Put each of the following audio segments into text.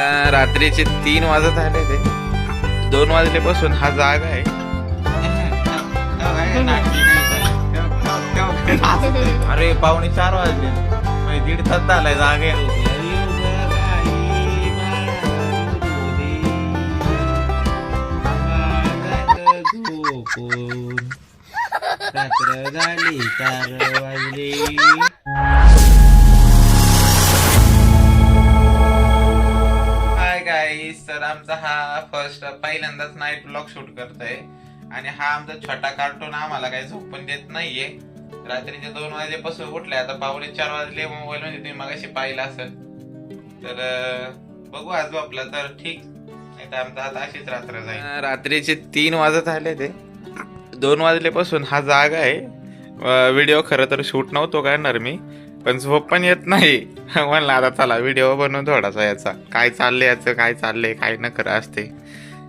आता रात्रीचे तीन वाजत आले ते. दोन वाजल्यापासून हा जागा आहे. अरे पावणे चार वाजले. म्हणजे दीड तास झालाय जागे रात्र झाली चार वाजले. गाईस तर आमचा हा फर्स्ट पहिल्यांदाच नाईट ब्लॉग शूट करतोय. आणि हा आमचा छोटा कार्टून आम्हाला काही झोप पण देत नाहीये. रात्रीचे दोन वाजेपासून उठले आता पावले चार वाजले मोबाईल म्हणजे तुम्ही मगाशी पाहिला असेल. तर बघू आज आपला. तर ठीक. नाही तर आमचा आता अशीच रात्र जाईल. रात्रीचे तीन वाजत आले ते. दोन वाजल्यापासून हा जागा आहे. व्हिडिओ खरं तर शूट नव्हतो करणार मी. पण झोप पण येत नाही. म्हणलं आता चला व्हिडिओ बनवून थोडासा याचा. काय चाललंय याचं काय चाललंय काय न खरं असते.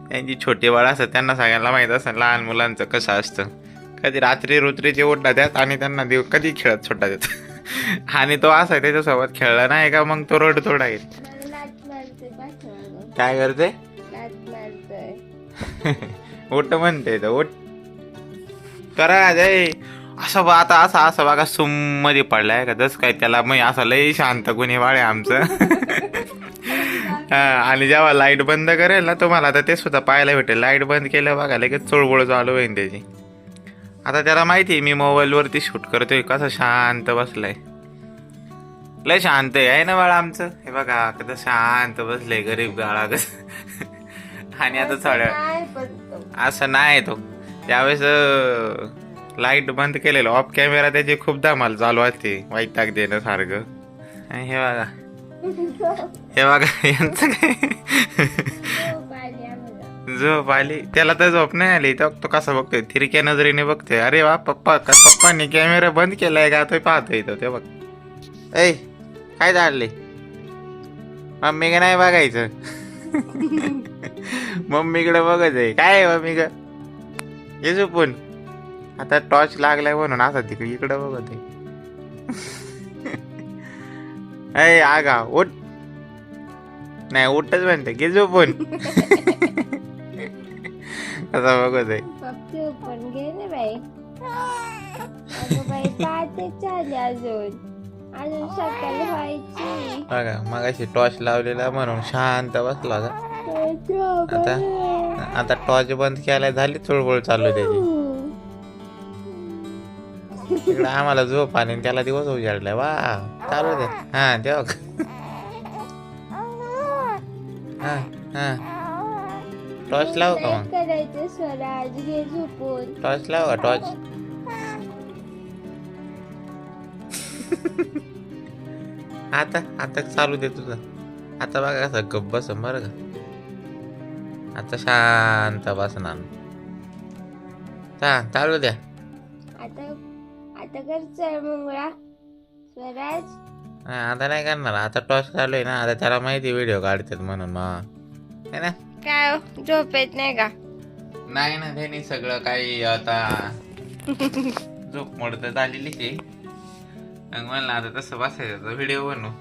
त्यांची छोटी बाळ असतात त्यांना सगळ्यांना माहीत असतं लहान मुलांचं कसं असतं. कधी रात्री रुत्रीचे ओढला द्यात आणि त्यांना देव कधी खेळत सोडा देत आणि तो असा त्याच्यासोबत खेळला नाही का मग तो रोड मारते पाठीमागं. काय करते? उठ म्हणते तर उठ करा जय असं बा आता असं असं बघा सुममध्ये पडलाय का? तस काय त्याला मग असं लय शांत गुन्हे वाळे आमचं. हा, आणि जेव्हा लाइट बंद करेल ना तुम्हाला आता ते सुद्धा पाहायला भेटेल. लाइट बंद केलं बघा लगेच चोळबोळ चालू होईल त्याची. आता त्याला माहिती आहे मी मोबाईल वरती शूट करतोय कसं शांत बसलाय. लय शांत आहे आहे ना बाळा आमचं? हे बघा कसं शांत बसलंय गरीब गाळा कसं. आणि आता तो. असं नाही तो. त्यावेळेस लाइट बंद केलेलं ऑफ कॅमेरा त्याची खूप धमाल चालू असते वाईट देणं सारखं. आणि हे बघा. हे बघा यांचं काय? झोप आली. त्याला तर झोप नाही आली. तर तो कसा बघतोय? थिरक्या नजरेने बघतोय. अरे वा पप्पा का पप्पानी कॅमेरा बंद केलाय का? तो पाहतोय तो ते बघ. ऐ काय झाडले? मम्मी का नाही बघायचं. मम्मीकडे बघत आहे. काय आहे मम्मी ग येजू झोपून. आता टॉर्च लागलाय म्हणून असं तिकडे इकडे बघत आहे. आगा उठ. नाही उठच म्हणते घे झोपून. असा बघत आहे. पण बघा मग अशी टॉर्च लावलेला म्हणून शांत बसला आता. आता टॉर्च बंद केलाय झाली चुळबुळ चालू त्याची. इकडे आम्हाला झोप आणि त्याला दिवस उजाडलाय. वा चालू दे. हा देव हा हा. टॉर्च लाव का काय मग? करायचं स्वराज घे झोपून. टॉर्च लाव का टॉर्च आता आता चालू दे तुझं. आता बघा कसं गप्प बस बरं का? आता शांत बसणार. चालू द्या. आता आता कर स्वराज? हा, आता नाही करणार. आता टॉर्च चालू आहे ना. आता त्याला माहिती व्हिडिओ काढतात म्हणून मग. है ना? काय हो, झोप येत नाही का? नाही ना त्यांनी सगळं काही आता झोप मोडत झालेली आहे. मग म्हणलं आता तसं बसायचं. व्हिडिओ बनवू.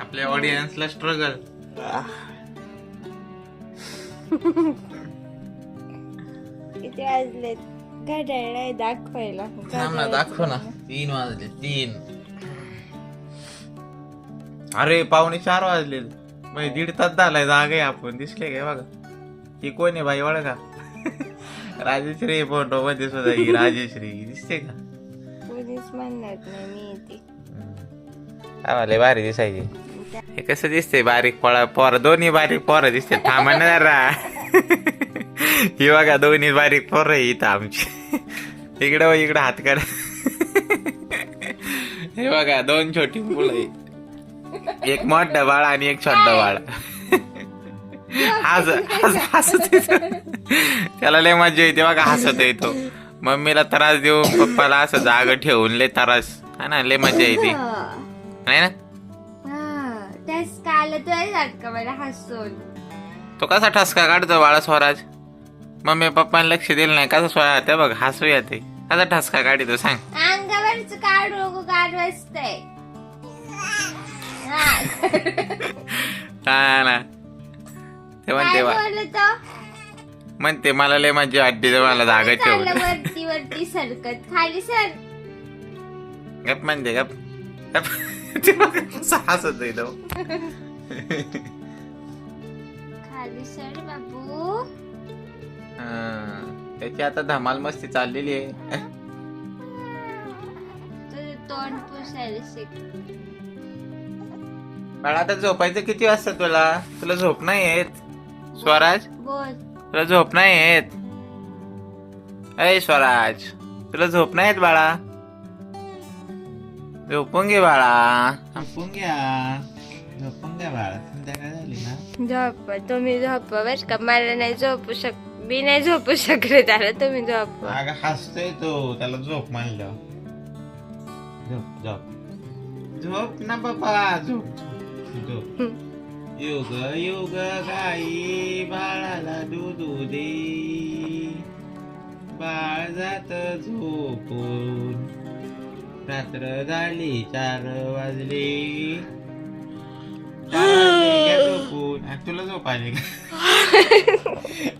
आपल्या ऑडियन्सला स्ट्रगल किती वाजले घड्याळ नाही दाखवायला दाखव ना तीन वाजले तीन अरे पावणे चार वाजले म्हणजे दीड तास झालाय जागे आपण दिसले काय बघा ही कोण आहे बाई ओळखा राजेश्री फोटो मध्ये सुद्धा ही राजेश्री दिसते का कोणीच म्हणणार नाही मी येते आम्हाला भारी दिसायची हे कसं दिसते बारीक पोळा पोर दोन्ही बारीक पोरं दिसते थांबा ना जरा ही बघा दोन्ही बारीक पोरं आहे इथं आमची इकडं व इकडं हात कर. हे बघा दोन छोटी मुलं. एक मोठं बाळ आणि एक छोटं बाळ. हस हस हसत येतं. त्याला लय मजा येते बघा हसत येतो. मम्मीला त्रास देऊन पप्पाला असं जाग ठेवून लय त्रास. हा ना लय मजा येते. नाही ना? तो कसा ठसका काढतो बाळा स्वराज? मम्मी पप्पाने लक्ष दिलं नाही. कसा स्वरा ते बघ हसू येते. कसा ठसका काढतो सांग. अंगावरच काढ नको काढ वाजतंय हा. ना ते म्हणते म्हणते मला लय माझी अड्डी दे, मला जागा ठेवून. वरती वरती सरकत. खाली सर. गप म्हणते गप. गप. ते बघ, कसं हसत आहे तो. खाली सर बाबू. त्याची आता धमाल मस्ती चाललेली आहे. तुझं तोंड पुसायला शिक. बाळा आता झोपायचं किती वाजता तुला? तुला झोप नाही येत? स्वराज? बोल. तुला झोप नाही येत? अय स्वराज तुला झोप नाही येत बाळा? झोपून घे बाळा. झोपून घ्या. झोपून घ्या बाळा. संध्याकाळ झाली ना? झोप तुम्ही झोप बर का? मला नाही झोपू शक मी नाही झोपू शकले त्याला तुम्ही झोप. अगं हसतोय तो त्याला झोप मानलं झोप झोप. झोप ना बाबा झोप. झोप. झोप योग योग गाई बाळाला दूध दे. बाळ जात झोपून. रात्र झाली चार वाजले. चार वाजले, घ्या झोपून तुला झोप आली का?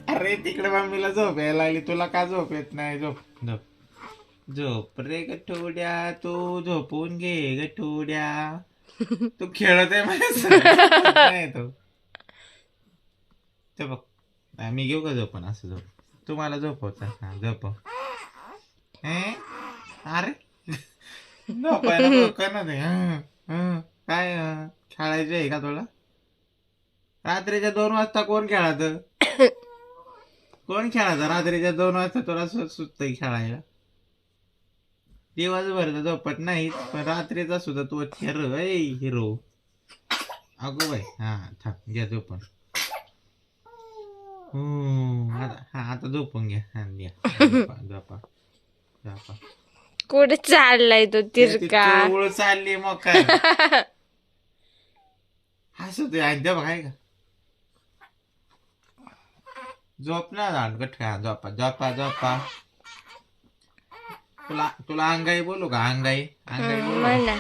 अरे तिकडे मम्मीला झोप यायला लागली. तुला का झोप येत नाही? झोप. झोप. झोप रे गठोड्या तू झोपून घे गठोड्या तू खेळत आहे नाही तो. ते बघ. आम्ही मी घेऊ का झोपण असं झोप. तू मला झोपवता हा झोप हे? अरे. झोपायला बघ ना ते हं, हं. काय हं? खेळायचं आहे का तुला? रात्रीच्या दोन वाजता कोण खेळात? कोण खेळायचं रात्रीच्या दोन वाजता तुला सुचत खेळायला. दिवसभर तर झोपत नाही पण रात्रीचा सुद्धा तू हिरो ऐ हिरो. अगो बाई हा थांब घ्या झोपून. हा आता झोपून घ्या. हा घ्या. झोपा झोपा कुठे चाललाय तो तिरका? चालली मग काय हसत आहे ते बघाय का? झोप ना जाण गठ्या झोपा झोपा झोपा. तुला तुला अंगाई बोलू का? अंगाई अंगाई बोलू. का? म्हणा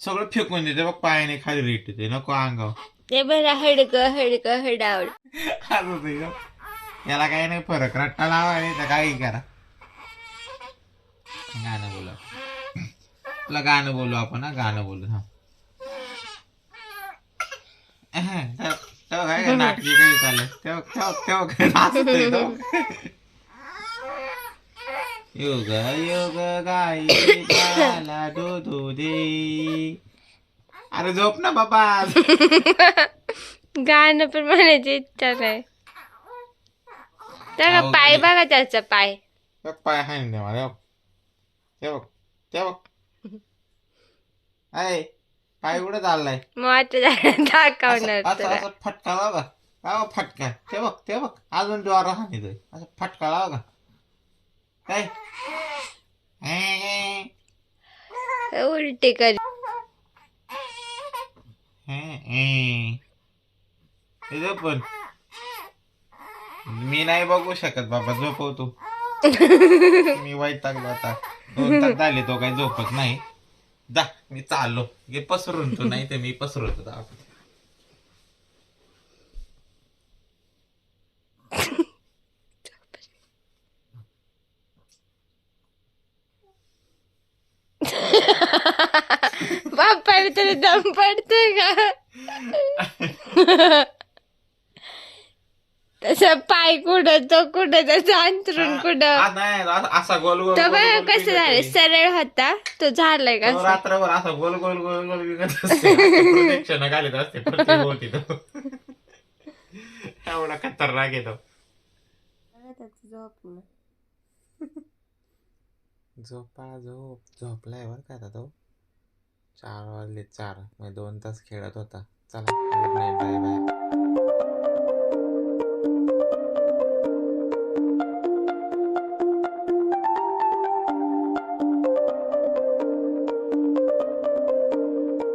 सगळं फेकून देते बघ पायाने खाली रेट ते नको अंगाव ते बरं हडक हडक हडावड. का? याला काही नाही फरक रट्टा लावा नाही तर काही करा. गाणं बोला तुला गाणं बोलू आपण हा गाणं बोलू हा. तेव्हा काय नाटकी काही चाललंय? तेव्हा तेव्हा तेव्हा काय नाचतोय तो. योग योग गाई गाला दूधू दे अरे झोप ना बाबा. गाणं पण म्हणायची इच्छा नाही. त्याला अहो, पाय बघा त्याचा पाय. बघ पाय हाय ना मला ते बघ ते बघ अय पाय कुठे चाललाय. मग आता दाखवणार असं असं तुला. असं फटका लावा का? लावा फटका? ते बघ ते बघ. अजून जोर हानितोय असं फटका लावा का? काय? हे, हे, उलटी कर. हे, हे. पण. मी नाही बघू शकत बाबा झोपवतो. मी वैतागलो आता. दोन तास झाले तो काही झोपत नाही. जा मी चाललो. हे पसरून तो नाही तर मी पसरवतो. जा. बाप्पा तरी दम पडतोय का? तसं पाय कुठं तो कुठं त्याचं अंतरून कुठं? नाही असा- असा गोल गोल तो गोल बघा गोल कसं झालं. सरळ होता तो झालाय तो का रात्रभर असा गोल गोल गोल गोल विकत असते. घालत असते प्रत्येक होती तो. एवढा खतरनाक येतो झोपा झोप झोपलाय बर का आता तो. चार वाजले चार. म्हणजे दोन तास खेळत होता. चला गुड नाईट बाय बाय